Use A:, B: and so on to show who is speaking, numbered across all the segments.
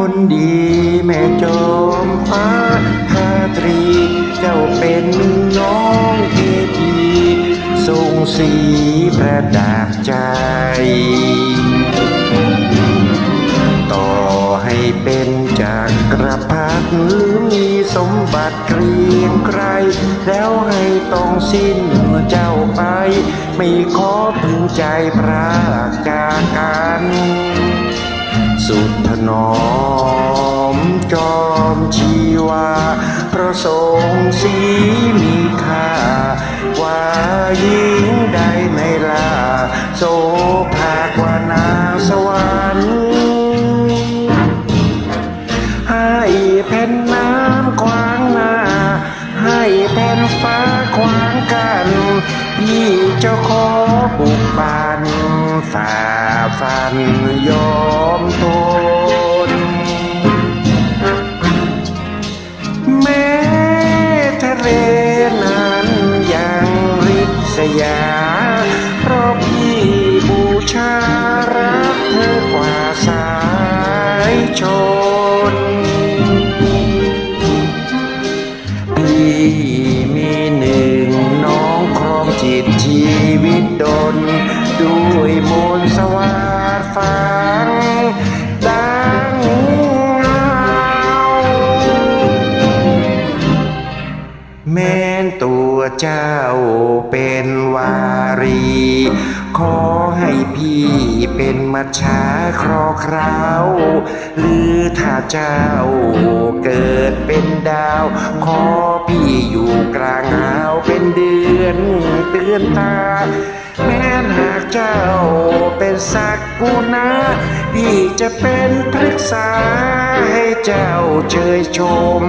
A: คนดีแม่จอมฟ้าพาตรี เจ้าเป็นน้องเทพีทรงสีประดับใจ ต่อให้เป็นจากกระพัดหรือมีสมบัติเกรียงไกรแล้วให้ต้องสิ้นเจ้าไป ไม่ขอพึงใจพระกากกันสุดทนอ ชีวาเพราะทรงสีมีค่ากว่าหญิงใดในลาโสภากว่านาสวรรค์ให้แผ่นน้ำขวางหน้า ให้แผ่นฟ้าขวางกัน พี่เจะขอบุกบานฝ่าฟันยอมทน ด้วยมนต์สวาดฟังดังเงาแม้นตัวเจ้าเป็นวารี ขอให้พี่เป็นมัจฉาครอคราว หรือถ้าเจ้าเกิดเป็นดาว ขอพี่อยู่กลางหาวเป็นเดือนเตือนตา แม้หา เจ้าเป็นสักกุณาพี่จะเป็นพฤกษาให้เจ้าเชยชม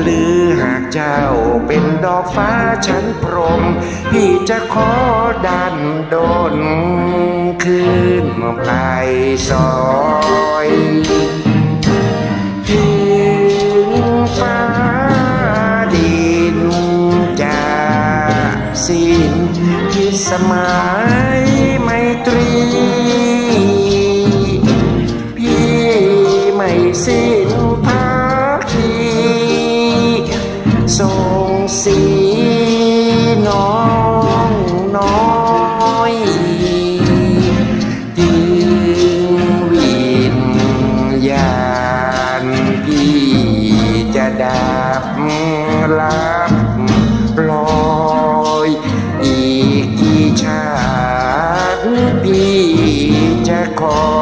A: หรือหากเจ้าเป็นดอกฟ้าชั้นพรหมพี่จะขอดันโดนขึ้นไปซอย นพิสมัยไมตรี พี่ไม่สิ้นภาคีส่งสีน้องน้อยถึงวิญญาณพี่จะดับลับ พี่จะคอ